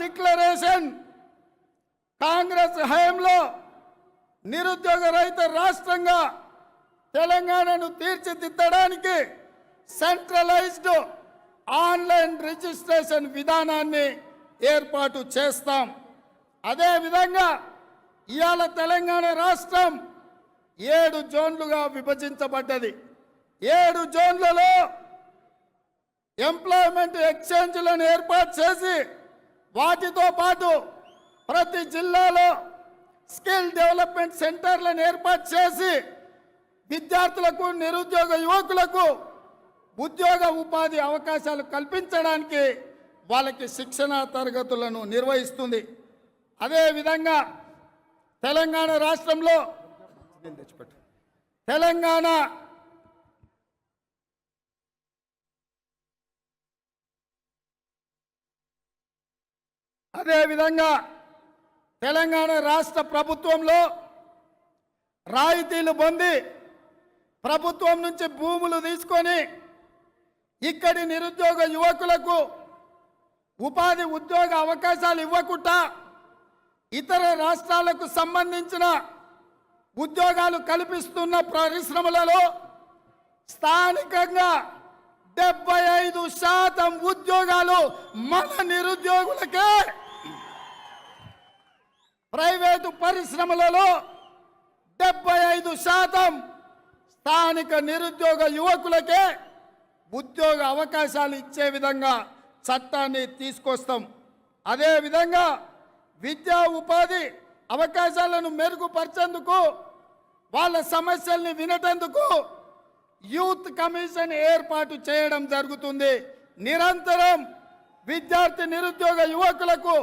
Declaration Congress హయాంలో నిరుద్యోగ రహిత రాష్ట్రంగా తెలంగాణను తీర్చిదిద్దడానికి సెంట్రలైజ్డ్ ఆన్లైన్ రిజిస్ట్రేషన్ విధానాన్ని ఏర్పాటు చేస్తాం. అదేవిధంగా ఇవాళ తెలంగాణ రాష్ట్రం ఏడు జోన్లుగా విభజించబడ్డది. ఏడు జోన్లలో ఎంప్లాయ్మెంట్ ఎక్స్చేంజ్లను ఏర్పాటు చేసి వాటితో పాటు ప్రతి జిల్లాలో స్కిల్ డెవలప్మెంట్ సెంటర్లను ఏర్పాటు చేసి విద్యార్థులకు నిరుద్యోగ యువకులకు ఉద్యోగ ఉపాధి అవకాశాలు కల్పించడానికి వాళ్ళకి శిక్షణ తరగతులను నిర్వహిస్తుంది. అదేవిధంగా తెలంగాణ రాష్ట్రంలో తెలంగాణ అదేవిధంగా తెలంగాణ రాష్ట్ర ప్రభుత్వంలో రాయితీలు పొంది ప్రభుత్వం నుంచి భూములు తీసుకొని ఇక్కడి నిరుద్యోగ యువకులకు ఉపాధి ఉద్యోగ అవకాశాలు ఇవ్వకుండా ఇతర రాష్ట్రాలకు సంబంధించిన ఉద్యోగాలు కల్పిస్తున్న పరిశ్రమలలో స్థానికంగా డెబ్బై ఐదు శాతం ఉద్యోగాలు మన నిరుద్యోగులకే ప్రైవేటు పరిశ్రమలలో డెబ్బై ఐదు శాతం స్థానిక నిరుద్యోగ యువకులకే ఉద్యోగ అవకాశాలు ఇచ్చే విధంగా చట్టాన్ని తీసుకొస్తాం. అదేవిధంగా విద్యా ఉపాధి అవకాశాలను మెరుగుపరిచేందుకు వాళ్ళ సమస్యల్ని వినటందుకు యూత్ కమిషన్ ఏర్పాటు చేయడం జరుగుతుంది. నిరంతరం విద్యార్థి నిరుద్యోగ యువకులకు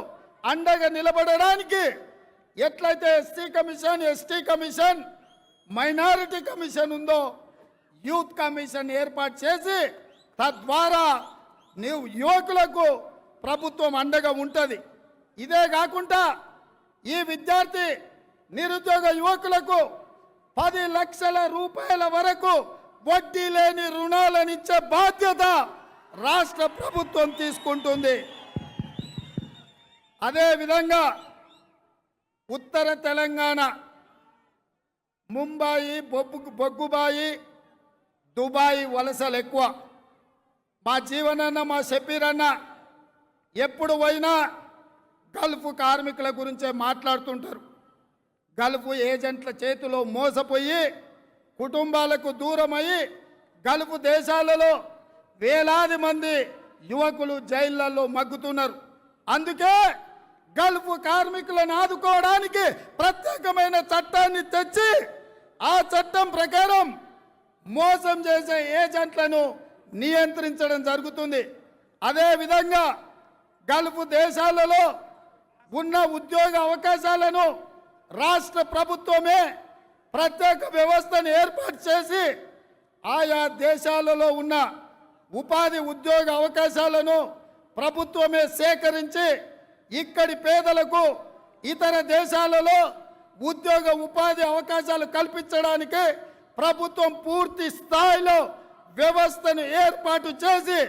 అండగా నిలబడడానికి ఎట్లయితే ST commission ST commission minority commission ఉందో యూత్ కమిషన్ ఏర్పాటు చేసి తద్వారా నీవు యువకులకు ప్రభుత్వం అండగా ఉంటుంది. ఇదే కాకుండా ఈ విద్యార్థి నిరుద్యోగ యువకులకు పది లక్షల రూపాయల వరకు వడ్డీ లేని రుణాలను ఇచ్చే బాధ్యత రాష్ట్ర ప్రభుత్వం తీసుకుంటుంది. అదేవిధంగా ఉత్తర తెలంగాణ ముంబాయి బొబ్బు బొగ్గుబాయి దుబాయ్ వలసలు ఎక్కువ. మా జీవనన్న మా షబీరన్న ఎప్పుడు పోయినా గల్ఫ్ కార్మికుల గురించే మాట్లాడుతుంటారు. గల్ఫ్ ఏజెంట్ల చేతిలో మోసపోయి కుటుంబాలకు దూరమయ్యి గల్ఫ్ దేశాలలో వేలాది మంది యువకులు జైళ్ళలో మగ్గుతున్నారు. అందుకే గల్ఫ్ కార్మికులను ఆదుకోవడానికి ప్రత్యేకమైన చట్టాన్ని తెచ్చి ఆ చట్టం ప్రకారం మోసం చేసే ఏజెంట్లను నియంత్రించడం జరుగుతుంది. అదేవిధంగా గల్ఫ్ దేశాలలో ఉన్న ఉద్యోగ అవకాశాలను రాష్ట్ర ప్రభుత్వమే ప్రత్యేక వ్యవస్థను ఏర్పాటు చేసి ఆయా దేశాలలో ఉన్న ఉపాధి ఉద్యోగ అవకాశాలను ప్రభుత్వమే సేకరించి ఇక్కడి పేదలకు ఇతర దేశాలలో ఉద్యోగ ఉపాధి అవకాశాలు కల్పించడానికి ప్రభుత్వం పూర్తి స్థాయిలో వ్యవస్థను ఏర్పాటు చేసి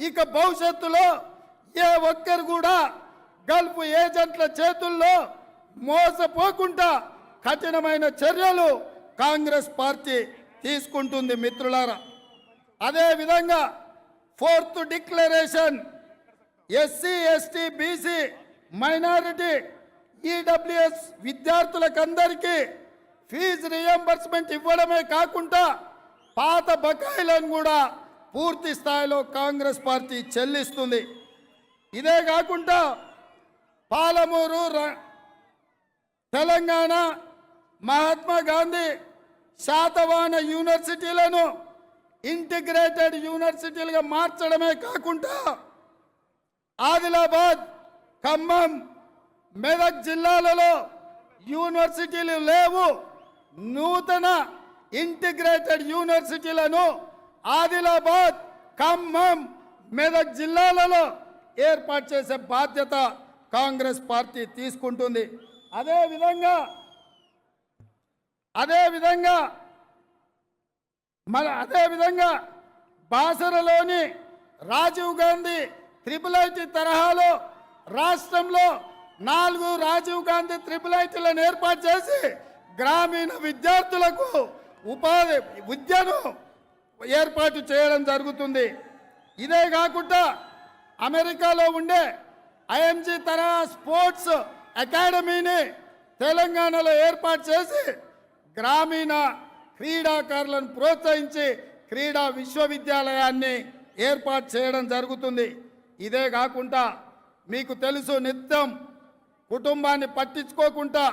ఇక భవిష్యత్తులో ఏ ఒక్కరు కూడా గల్ఫ్ ఏజెంట్ల చేతుల్లో మోసపోకుండా కఠినమైన చర్యలు కాంగ్రెస్ పార్టీ తీసుకుంటుంది మిత్రులారా. అదేవిధంగా fourth declaration SC ST BC minority EWS విద్యార్థులకందరికీ fee reimbursement ఇవ్వడమే కాకుండా పాత బకాయిలను కూడా పూర్తి స్థాయిలో కాంగ్రెస్ పార్టీ చెల్లిస్తుంది. ఇదే కాకుండా పాలమూరు ర- తెలంగాణ మహాత్మా గాంధీ శాతవాన యూనివర్సిటీలను ఇంటిగ్రేటెడ్ యూనివర్సిటీలుగా మార్చడమే కాకుండా ఆదిలాబాద్ ఖమ్మం మెదక్ జిల్లాలలో యూనివర్సిటీలు లేవు. నూతన ఇంటిగ్రేటెడ్ యూనివర్సిటీలను ఆదిలాబాద్ ఖమ్మం మెదక్ జిల్లాలలో ఏర్పాటు చేసే బాధ్యత కాంగ్రెస్ పార్టీ తీసుకుంటుంది. అదేవిధంగా అదేవిధంగా మన అదేవిధంగా బాసరలోని రాజీవ్ గాంధీ త్రిపుల్ ఐటీ తరహాలో రాష్ట్రంలో నాలుగు రాజీవ్ గాంధీ త్రిపుల్ ఐటీలను ఏర్పాటు చేసి గ్రామీణ విద్యార్థులకు ఉపాధి విద్యను ఏర్పాటు చేయడం జరుగుతుంది. ఇదే కాకుండా అమెరికాలో ఉండే ఐఎంజీ తరహా స్పోర్ట్స్ అకాడమీని తెలంగాణలో ఏర్పాటు చేసి గ్రామీణ క్రీడాకారులను ప్రోత్సహించి క్రీడా విశ్వవిద్యాలయాన్ని ఏర్పాటు చేయడం జరుగుతుంది. ఇదే కాకుండా మీకు తెలుసు నిత్యం కుటుంబాన్ని పట్టించుకోకుండా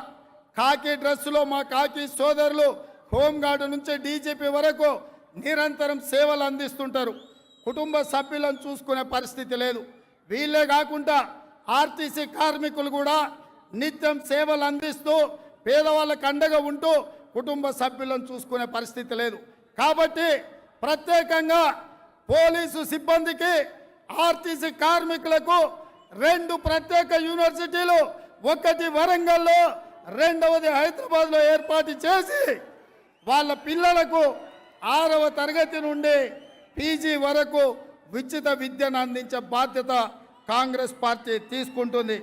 కాకి డ్రెస్సులో మా కాకి సోదరులు హోంగార్డు నుంచి డీజీపీ వరకు నిరంతరం సేవలు అందిస్తుంటారు. కుటుంబ సభ్యులను చూసుకునే పరిస్థితి లేదు. వీళ్ళే కాకుండా ఆర్టీసీ కార్మికులు కూడా నిత్యం సేవలు అందిస్తూ పేదవాళ్ళకు అండగా ఉంటూ కుటుంబ సభ్యులను చూసుకునే పరిస్థితి లేదు. కాబట్టి ప్రత్యేకంగా పోలీసు సిబ్బందికి ఆర్టీసీ కార్మికులకు రెండు ప్రత్యేక యూనివర్సిటీలు ఒకటి వరంగల్లో రెండవది హైదరాబాద్లో ఏర్పాటు చేసి వాళ్ళ పిల్లలకు ఆరవ తరగతి నుండి పీజీ వరకు ఉచిత విద్యను అందించే బాధ్యత కాంగ్రెస్ పార్టీ తీసుకుంటుంది.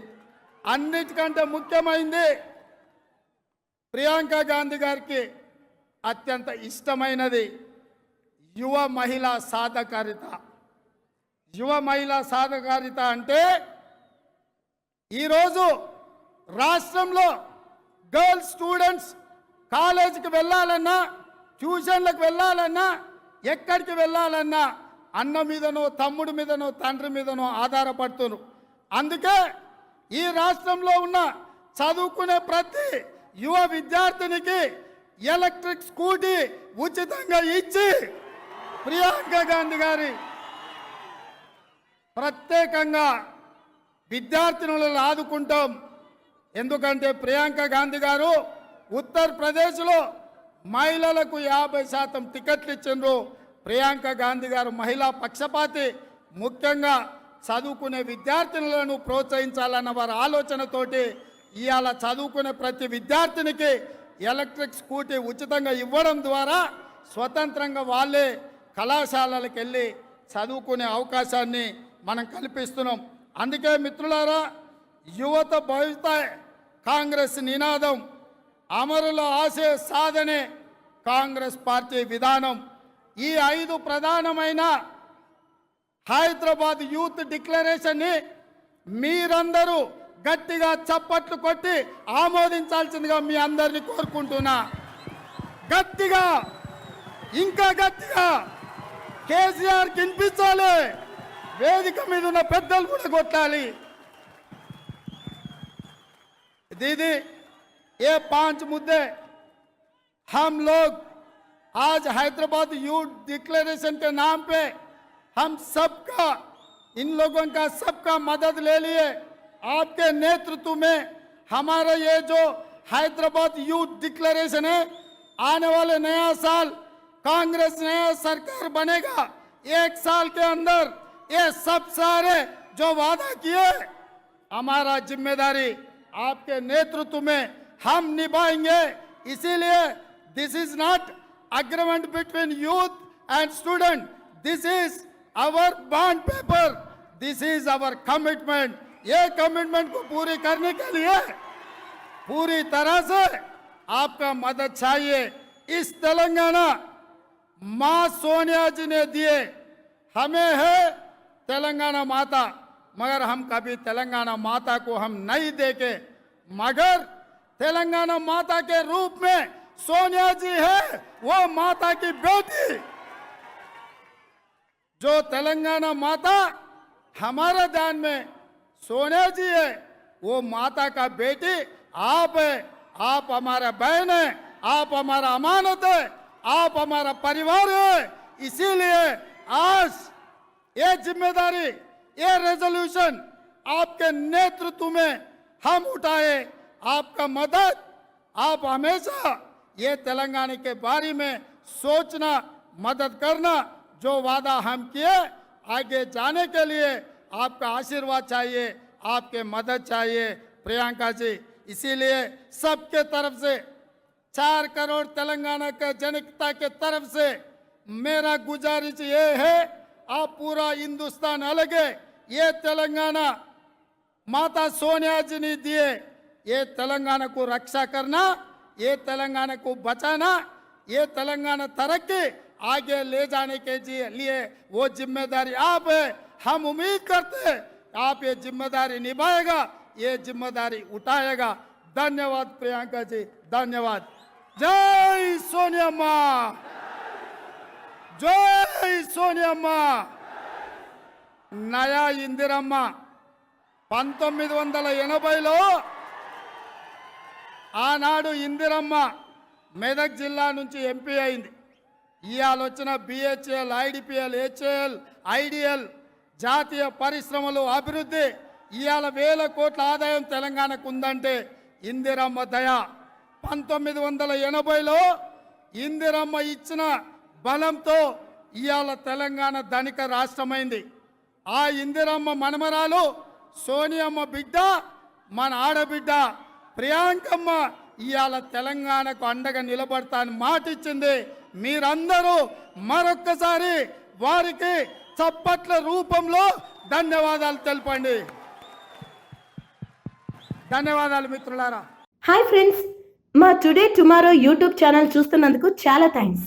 అన్నిటికంటే ముఖ్యమైనది ప్రియాంక గాంధీ గారికి అత్యంత ఇష్టమైనది యువ మహిళా సాధకారిత. యువ మహిళా సాధకారిత అంటే ఈరోజు రాష్ట్రంలో గర్ల్స్ స్టూడెంట్స్ కాలేజీకి వెళ్ళాలన్నా ట్యూషన్లకు వెళ్ళాలన్నా ఎక్కడికి వెళ్ళాలన్నా అన్న మీదనో తమ్ముడి మీదనో తండ్రి మీదనో ఆధారపడుతున్నారు అందుకే ఈ రాష్ట్రంలో ఉన్న చదువుకునే ప్రతి యువ విద్యార్థినికి ఎలక్ట్రిక్ స్కూటీ ఉచితంగా ఇచ్చి ప్రియాంక గాంధీ గారి ప్రత్యేకంగా విద్యార్థినులను ఆదుకుంటాం. ఎందుకంటే ప్రియాంక గాంధీ గారు ఉత్తరప్రదేశ్లో మహిళలకు యాభై శాతం టికెట్లు ఇచ్చిండ్రు. ప్రియాంక గాంధీ గారు మహిళా పక్షపాతి ముఖ్యంగా చదువుకునే విద్యార్థినులను ప్రోత్సహించాలన్న వారి ఆలోచనతోటి ఇవాళ చదువుకునే ప్రతి విద్యార్థినికి ఎలక్ట్రిక్ స్కూటీ ఉచితంగా ఇవ్వడం ద్వారా స్వతంత్రంగా వాళ్ళే కళాశాలలకు వెళ్ళి చదువుకునే అవకాశాన్ని మనం కల్పిస్తున్నాం. అందుకే మిత్రులారా యువత భవిత కాంగ్రెస్ నినాదం అమరుల ఆశయ సాధనే కాంగ్రెస్ పార్టీ విధానం. ఈ ఐదు ప్రధానమైన హైదరాబాద్ యూత్ డిక్లరేషన్ని మీరందరూ గట్టిగా చప్పట్లు కొట్టి ఆమోదించాల్సిందిగా మీ అందరిని కోరుకుంటున్నా. గట్టిగా ఇంకా గట్టిగా కేసీఆర్ వినిపించాలి. వేదిక మీద ఉన్న పెద్దలు కూడా కొట్టాలి दीदी ये पांच मुद्दे हम लोग आज हैदराबाद यूथ डिक्लेरेशन के नाम पे हम सबका इन लोगों का सबका मदद ले लिए आपके नेतृत्व में हमारा ये जो हैदराबाद यूथ डिक्लेरेशन है आने वाले नया साल कांग्रेस नया सरकार बनेगा एक साल के अंदर ये सब सारे जो वादा किए, हमारा ज़िम्मेदारी आपके नेतृत्व में हम निभाएँगे। इसीलिए this is not agreement between youth and student this is our bond paper this is our commitment ये कमिटमेंट को पूरी करने के लिए पूरी तरह से आपका मदद चाहिए। इस तेलंगाना माँ सोनिया जी ने दिए। हमें है तेलंगाना माता, मगर हम कभी तेलंगाना माता को हम नहीं देखे। मगर तेलंगाना माता के रूप में सोनिया जी है, वो माता की बेटी। जो तेलंगाना माता हमारे ध्यान में सोनिया जी है, वो माता का बेटी। आप है, आप हमारा बहन है, आप हमारा अमानत है, आप हमारा परिवार है। इसीलिए आज ये ज़िम्मेदारी, ये रेजोल्यूशन आपके नेतृत्व में हम उठाए। आपका मदद, आप हमेशा ये तेलंगाना के बारे में सोचना, मदद करना, जो वादा हम किए, आगे जाने के लिए आपका आशीर्वाद चाहिए, आपके मदद चाहिए। प्रियंका जी, इसीलिए सबके तरफ़ से, चार करोड़ तेलंगाना के जनता के तरफ़ से मेरा गुजारिश ये है ఆ పూరా హిందుస్థాన్ అలాగే ఏ తెలంగాణ दिए ये तेलंगाना को रक्षा करना ये तेलंगाना को बचाना ये तेलंगाना तरक्की आगे ले जाने के लिए वो ज़िम्मेदारी आप है हम उम्मीद करते हैं आप ये ज़िम्मेदारी निभाएगा ये ज़िम्मेदारी उठाएगा धन्यवाद प्रियंका जी धन्यवाद जय सोनिया माँ జై సోనియమ్మ. నయా ఇందిరమ్మ. పంతొమ్మిది వందల ఎనభైలో ఆనాడు ఇందిరమ్మ మెదక్ జిల్లా నుంచి ఎంపీ అయింది. ఇవాళ వచ్చిన బిహెచ్ఎల్ ఐడిపిఎల్ హెచ్ఏఎల్ ఐడిఎల్ జాతీయ పరిశ్రమలు అభివృద్ధి ఇవాళ వేల కోట్ల ఆదాయం తెలంగాణకు ఉందంటే ఇందిరమ్మ దయ. పంతొమ్మిది వందల ఎనభైలో ఇందిరమ్మ ఇచ్చిన బలంతో ఇవాళ తెలంగాణ ధనిక రాష్ట్రమైంది. ఆ ఇందిరమ్మ మనమరాలు సోనియమ్మ బిడ్డ మన ఆడబిడ్డ ప్రియాంకమ్మ ఇవాళ తెలంగాణకు అండగా నిలబడతాను మాటిచ్చింది. మాట ఇచ్చింది మీరందరూ మరొక్కసారి వారికి చప్పట్ల రూపంలో ధన్యవాదాలు తెలపండి. ధన్యవాదాలు మిత్రులారా. హాయ్ ఫ్రెండ్స్ మా టుడే టుమారో యూట్యూబ్ ఛానల్ చూస్తున్నందుకు చాలా థ్యాంక్స్